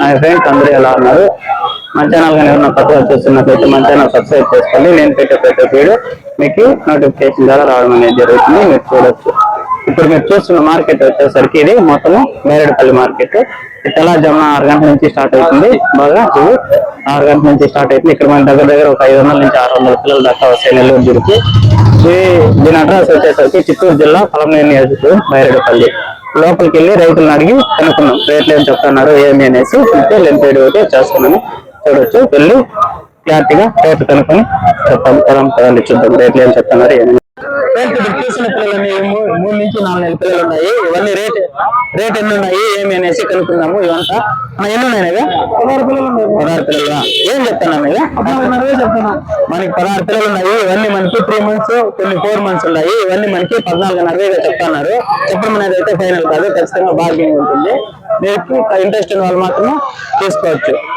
నా ఫ్రెండ్స్ అందరూ ఎలా ఉన్నారు? మన ఛానల్ కానీ ఎవరైనా కొత్తగా చూస్తున్నట్లయితే మన ఛానల్ సబ్స్క్రైబ్ చేసుకోండి. నేను పెట్టే ప్రతి వీడియో మీకు నోటిఫికేషన్ ద్వారా రావడం అనేది జరుగుతుంది. మీరు చూడొచ్చు. ఇప్పుడు మీరు చూస్తున్న మార్కెట్ వచ్చేసరికి ఇది మొత్తము మేరడపల్లి మార్కెట్. తెల్లజామున ఆరు గంటల నుంచి స్టార్ట్ అవుతుంది. బాగా ఇది ఆరు గంటల నుంచి స్టార్ట్ అవుతుంది. ఇక్కడ మన దగ్గర దగ్గర ఒక ఐదు వందల నుంచి ఆరు వందల పిల్లల దాకా వస్తాయి నెల్లూరు దిరికి ఇది దీని అడ్రస్ వచ్చేసరికి చిత్తూరు జిల్లా పలమనేని నియోజకవర్గం బైరెడ్డిపల్లి. లోపలికి వెళ్ళి రైతులను అడిగి కనుక్కున్నాం రేట్లు ఏం చెప్తున్నారు ఏమి అనేసి అంటే లెంత్ ఒకటి చేస్తున్నాము. చూడొచ్చు. వెళ్ళి క్లారిటీగా రేట్లు కనుక్కొని చెప్తాం. పొలం పదాలు చూద్దాం రేట్లు ఏం చెప్తున్నారు ఏమి చూసిన పిల్లలన్నీ మూ- మూడు నుంచి నాలుగు నెలల పిల్లలు ఉన్నాయి. ఇవన్నీ రేట్ రేట్ ఎన్ని ఉన్నాయి ఏమి అనేసి కనుక్కుందాము ఇవంతా. ఎన్ని ఉన్నాయి? పదహారు పిల్లలు ఉన్నాయి. పదహారు పిల్లలు? ఏం చెప్తున్నాను? చెప్తున్నా మనకి పదహారు పిల్లలు ఉన్నాయి. ఇవన్నీ మనకి త్రీ మంత్స్ కొన్ని ఫోర్ మంత్స్ ఉన్నాయి. ఇవన్నీ మనకి పద్నాలుగున్నరగా చెప్తున్నారు. చెప్పడం అనేది అయితే ఫైనల్ కాదు. ఖచ్చితంగా బార్గెనింగ్ ఉంటుంది. మీకు ఇంట్రెస్ట్ ఉన్న వాళ్ళు మాత్రం తీసుకోవచ్చు.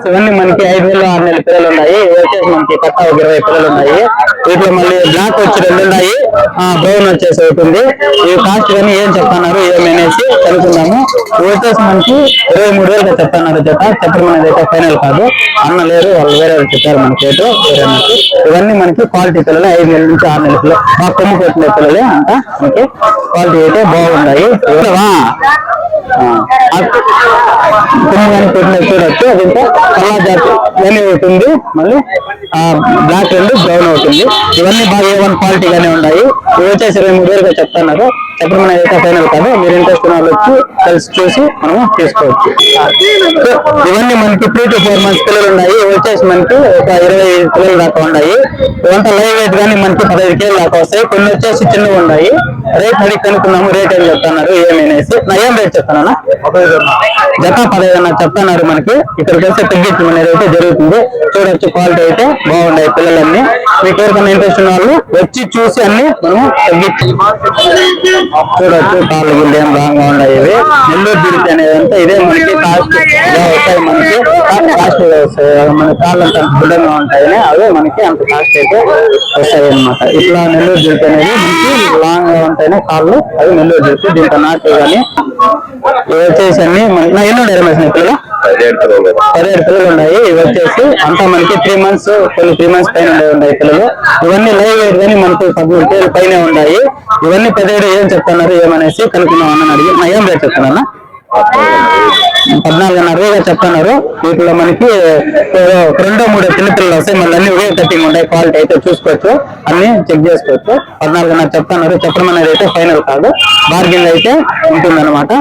ఇవన్నీ మనకి ఐదు నెలలు ఆరు నెలల పిల్లలు ఉన్నాయి. వచ్చేసి మనకి కట్ట ఒక ఇరవై పిల్లలు ఉన్నాయి. వీటిలో మళ్ళీ బ్లాక్ వచ్చి రెండు ఉన్నాయి బ్రౌన్ వచ్చేసి అవుతుంది. ఇవి కాస్ట్ కానీ ఏం చెప్తున్నారు ఏమనేసి అనేసి కనుక్కుందాము. వచ్చేసి మనకి ఇరవై మూడు వేలుగా చెప్తున్నారు జత. చెప్పడం అనేది అయితే ఫైనల్ కాదు. అన్న లేరు వాళ్ళు వేరే వాళ్ళు చెప్పారు మనకి రేటు వేరే మనకి ఇవన్నీ మనకి క్వాలిటీ పిల్లలు ఐదు నెలల నుంచి ఆరు నెలల పిల్లలు మా కొమ్ము కొట్టిన పిల్లలే అంతా మనకి క్వాలిటీ అయితే బాగున్నాయి ఇవ్వవా? ఆ, కొమ్ము పెట్టిన చూడొచ్చు. జాతి ఇవన్నీ ఉంటుంది మళ్ళీ బ్లాక్ రెండు బ్రౌన్ అవుతుంది. ఇవన్నీ బాగా ఏ వన్ క్వాలిటీ గానే ఉన్నాయి ఇవి వచ్చేసి ఇరవై మూడు వేలుగా చెప్తున్నారు. ఎప్పుడు అనేది అయితే ఫైనల్ కాదు. మీరు ఇంట్రెస్ట్ ఉన్న వాళ్ళు వచ్చి కలిసి చూసి మనము తీసుకోవచ్చు. సో, ఇవన్నీ మనకి త్రీ టు ఫోర్ మంత్స్ పిల్లలు ఉన్నాయి. వచ్చేసి మనకి ఒక ఇరవై పిల్లలు దాకా ఉన్నాయి. ఇవంతా లైవ్ రేట్ కానీ మనకి పదహైదు కేజీలు దాకా వస్తాయి. కొన్ని వచ్చేసి చిన్నవి ఉన్నాయి. రేట్ అడిగి కనుక్కున్నాము రేట్ ఏం చెప్తున్నారు? ఏమనేసి నా ఏం రేట్ చెప్తానా జత పదహైదు అన్న చెప్తున్నారు మనకి. ఇక్కడికి వస్తే తగ్గించడం అనేది అయితే జరుగుతుంది. చూడొచ్చు క్వాలిటీ అయితే బాగున్నాయి పిల్లలన్నీ. మీకు ఎవరికైనా ఇంట్రెస్ట్ ఉన్న వాళ్ళు వచ్చి చూసి అన్ని మనము తగ్గించి చూడొచ్చు కాళ్ళు గిల్లు ఏం బాగా ఉన్నాయి ఇవి. నెల్లూరు బ్రిడ్జ్ అనేది అంతా ఇదే మనకి కాస్ట్ ఇలా వస్తాయి మనకి. కాస్ట్ వస్తాయి. మన కాళ్ళు అంత గుడ్డంగా ఉంటాయని. అవే మనకి అంత కాస్ట్ అయితే వస్తాయి అన్నమాట. ఇట్లా నెల్లూరు బ్రిడ్జ్ అనేది మనకి లాంగ్గా ఉంటాయని కాళ్ళు. అవి నెల్లూరు బ్రిడ్జ్ దీంట్లో నాటు కానీ ఇవి వచ్చేసి అన్ని మనకి నా ఎన్ని ఉన్నాయి పదిహేడు పిల్లలు ఉన్నాయి. ఇవి వచ్చేసి అంతా మనకి త్రీ మంత్స్ కొన్ని త్రీ మంత్స్ పైన ఉన్నాయి పిల్లలు. ఇవన్నీ లైవ్ వెయిట్ కానీ మనకి పదమూడు కేజీల పైన ఉన్నాయి. ఇవన్నీ పదిహేడు ఏం చెప్తున్నారు ఏమనేసి కనుక్కున్నాం అన్న అడిగి నా ఏం రేట్ చెప్తున్నా పద్నాలుగున్నర వేగా చెప్తున్నారు. వీటిలో మనకి రెండో మూడో చిన్నపిల్లలు వస్తాయి మళ్ళీ అన్ని వేవ్ కటింగ్ ఉంటాయి. క్వాలిటీ అయితే చూసుకోవచ్చు. అన్ని చెక్ చేసుకోవచ్చు. పద్నాలుగున్నర చెప్తున్నారు. చెప్పడం అనేది అయితే ఫైనల్ కాదు. బార్గెన్ అయితే ఉంటుందన్నమాట.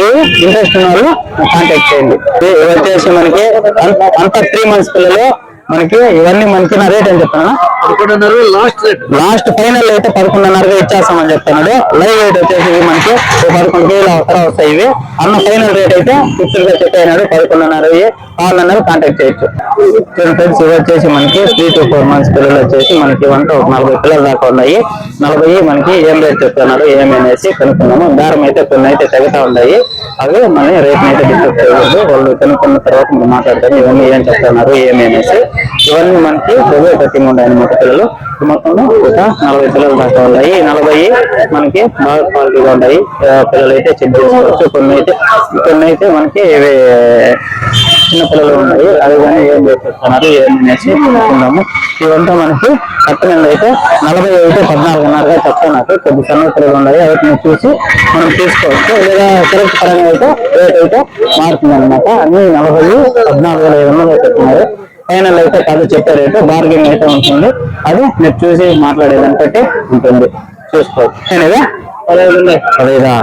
ఇవి ఇంట్రెస్ట్ ఉన్న వాళ్ళు కాంటాక్ట్ చేయండి వచ్చేసి మనకి అంత- అంత త్రీ మంత్స్ పిల్లలు మనకి ఇవన్నీ మనకి నా రేట్ ఏం చెప్తున్నా? పదకొండున్నర లాస్ట్ రేట్ లాస్ట్ ఫైనల్ అయితే పదకొండున్నరగా ఇచ్చేస్తామని చెప్తున్నాడు. లైవ్ రేట్ వచ్చేసి మనకి పదకొండు కేజీలు అవసరం వస్తాయి ఇవి. అన్న ఫైనల్ రేట్ అయితే ఫిక్స్డ్గా చెప్పినాడు పదకొండున్నర కావాలన్నారు కాంటాక్ట్ చేయొచ్చు. ఫ్రెండ్స్ ఇవి వచ్చేసి మనకి త్రీ టు ఫోర్ మంత్స్ పిల్లలు వచ్చేసి మనకి వంట ఒక నలభై పిల్లలు దాకా ఉన్నాయి. నలభై మనకి ఏం రేట్ చెప్తున్నారు ఏమి అనేసి కనుక్కున్నాము దారం అయితే కొన్ని అయితే తెగతా ఉన్నాయి. అవి మన రేట్ అయితే డిస్కస్ చేయకూడదు. వాళ్ళు కనుక్కున్న తర్వాత మనం మాట్లాడతాం ఇవన్నీ ఏం చెప్తున్నారు ఏమి అనేసి. ఇవన్నీ మనకి ఒకే కటింగ్ ఉన్నాయి అనమాట పిల్లలు. మొత్తం ఒక నలభై పిల్లలు దాకా ఉన్నాయి. నలభై మనకి బాగా క్వాలిటీగా ఉన్నాయి పిల్లలు అయితే చెక్ చేసుకోవచ్చు. కొన్ని అయితే కొన్ని అయితే మనకి ఇవి చిన్న పిల్లలు ఉన్నాయి అవి కానీ ఏం చేస్తున్నారు ఏమనేసి అనుకున్నాము ఇవంతా మనకి కట్టనండి అయితే నలభై అయితే పద్నాలుగున్నరగా నాకు కొద్ది సన్న పిల్లలు ఉన్నాయి. వాటిని చూసి మనం తీసుకోవచ్చు లేదా కరెక్ట్ పరంగా అయితే రేట్ అయితే మారుతుంది అనమాట అన్ని నలభై పద్నాలుగు వేల ఐదు వందలు చెప్తున్నారు. ఫైనల్ అయితే కాదు చెప్పే రేటు బార్గెన్ అయితే ఉంటుంది. అది మీరు చూసి మాట్లాడేదాన్ని బట్టి ఉంటుంది. చూసుకోవచ్చు నేనేదా పదహైదా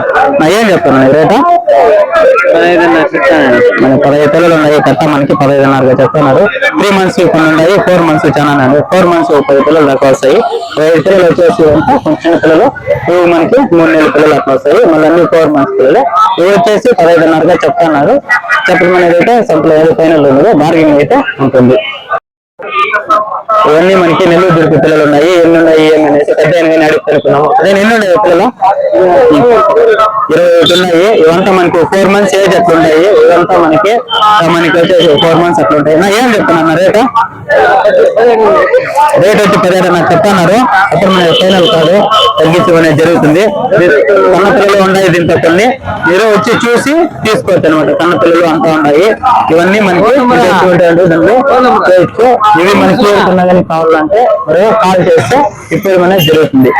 ఏం చెప్తాను రేటా? మన పదహైదు పిల్లలు ఉన్నాయి కట్ట మనకి పదహైదున్నరగా చెప్తున్నారు. త్రీ మంత్స్ కొన్ని ఉన్నాయి ఫోర్ మంత్స్ చాలా ఫోర్ మంత్స్ పది పిల్లలు దాకా వస్తాయి. ఐదు పిల్లలు వచ్చేసి అంతా కొంచెం పిల్లలు ఇవి మనకి మూడు నెలల పిల్లలు అట్లా వస్తాయి. మళ్ళీ అన్ని ఫోర్ మంత్స్ పిల్లలు. ఇవి వచ్చేసి పదహైదున్నరగా చెప్తున్నారు. చెప్పడం అనేది అయితే ఏదో ఫైనల్ ఉన్నదో. బార్గెనింగ్ అయితే ఉంటుంది. ఇవన్నీ మనకి నెల్లూరు దుర్గ పిల్లలు ఉన్నాయి ఎన్ని ఉన్నాయి ఏమి అనేసి పెద్ద ఎన్ని అడిగి కనుక్కున్నాము అదే ఎన్ని ఉన్నాయి పిల్లలు ఇరవై ఒకటి ఉన్నాయి. ఇవంతా మనకి ఫోర్ మంత్స్ ఏజ్ అట్లా ఉన్నాయి ఇవంతా మనకి మనకి వచ్చేసి ఫోర్ మంత్స్ అట్లా ఉంటాయి నా ఏం చెప్తున్నా రేటు? రేట్ వచ్చి పదిహేడు నాకు చెప్తున్నారు. అప్పుడు మన ఫైనల్ కాదు తగ్గించడం జరుగుతుంది. మీరు కన్న పిల్లలు ఉన్నాయి దీంతో కొన్ని. మీరు వచ్చి చూసి తీసుకోవచ్చు అనమాట కన్న పిల్లలు అంతా ఉన్నాయి. ఇవన్నీ మనకి చేయొచ్చు ఇవి మనకి కావాలంటే మరి కాల్ చేస్తే ఇప్పుడు అనేది జరుగుతుంది.